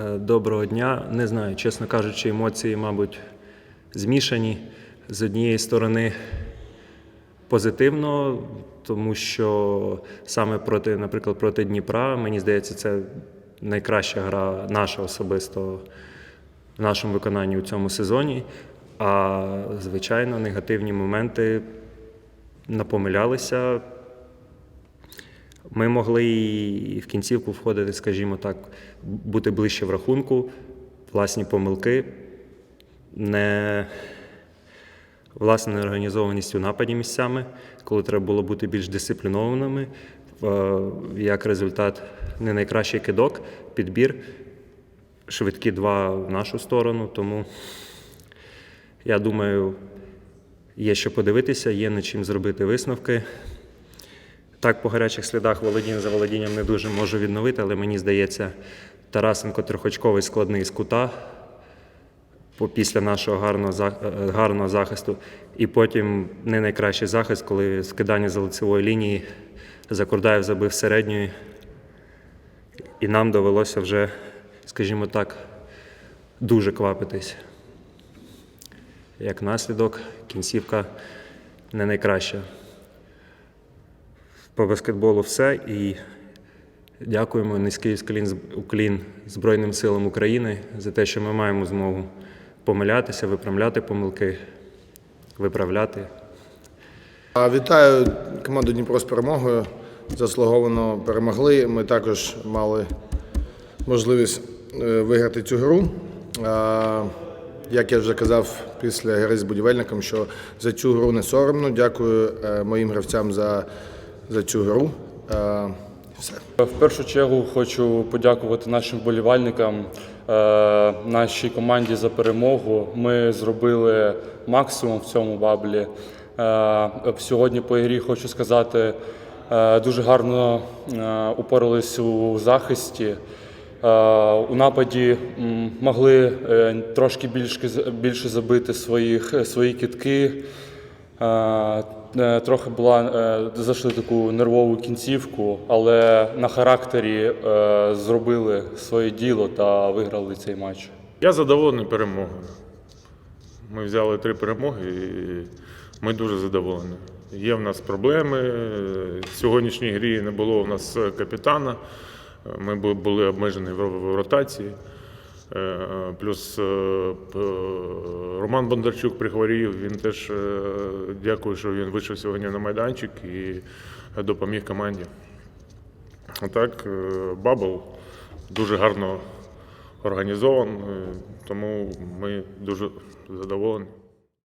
Е, Доброго дня. Не знаю, чесно кажучи, емоції, мабуть, змішані. З однієї сторони позитивно, тому що саме проти, наприклад, проти Дніпра, мені здається, це найкраща гра наша особисто в нашому виконанні у цьому сезоні. А звичайно, негативні моменти напомилялися. Ми могли і в кінцівку входити, скажімо так, бути ближче в рахунку, власні помилки, не власне неорганізованість у нападі місцями, коли треба було бути більш дисциплінованими. Як результат, не найкращий кидок, підбір, швидкі два в нашу сторону. Тому я думаю, є що подивитися, є над чим зробити висновки. Так, по гарячих слідах володіння за володінням не дуже можу відновити, але мені здається, Тарасенко трьохочковий складний з кута після нашого гарного, е, гарного захисту. І потім не найкращий захист, коли скидання за лицевої лінії Закурдаєв забив середньої. І нам довелося вже, скажімо так, дуже квапитись. Як наслідок, кінцівка не найкраща. По баскетболу все. І дякуємо низький уклін, Збройним силам України за те, що ми маємо змогу помилятися, виправляти помилки, виправляти. Вітаю команду Дніпро з перемогою. Заслуговано перемогли. Ми також мали можливість е, виграти цю гру. Як я вже казав після гри з будівельником, що за цю гру не соромно. Дякую е, моїм гравцям за, за цю гру. А, Все. В першу чергу хочу подякувати нашим вболівальникам, е, нашій команді за перемогу. Ми зробили максимум в цьому баблі. Е, Сьогодні по ігрі хочу сказати, е, дуже гарно е, упорались у захисті. Е, У нападі могли е, трошки більше забити своїх, свої кітки. Е, Трохи була е, зайшли таку нервову кінцівку, але на характері е, зробили своє діло та виграли цей матч. Я задоволений перемогою. Ми взяли три перемоги і ми дуже задоволені. Є в нас проблеми. В сьогоднішній грі не було у нас капітана. Ми були обмежені в ротації. Плюс Роман Бондарчук прихворів. Він теж е, дякую, що він вийшов сьогодні на майданчик і допоміг команді. А так, е, Бабл дуже гарно організований, тому ми дуже задоволені.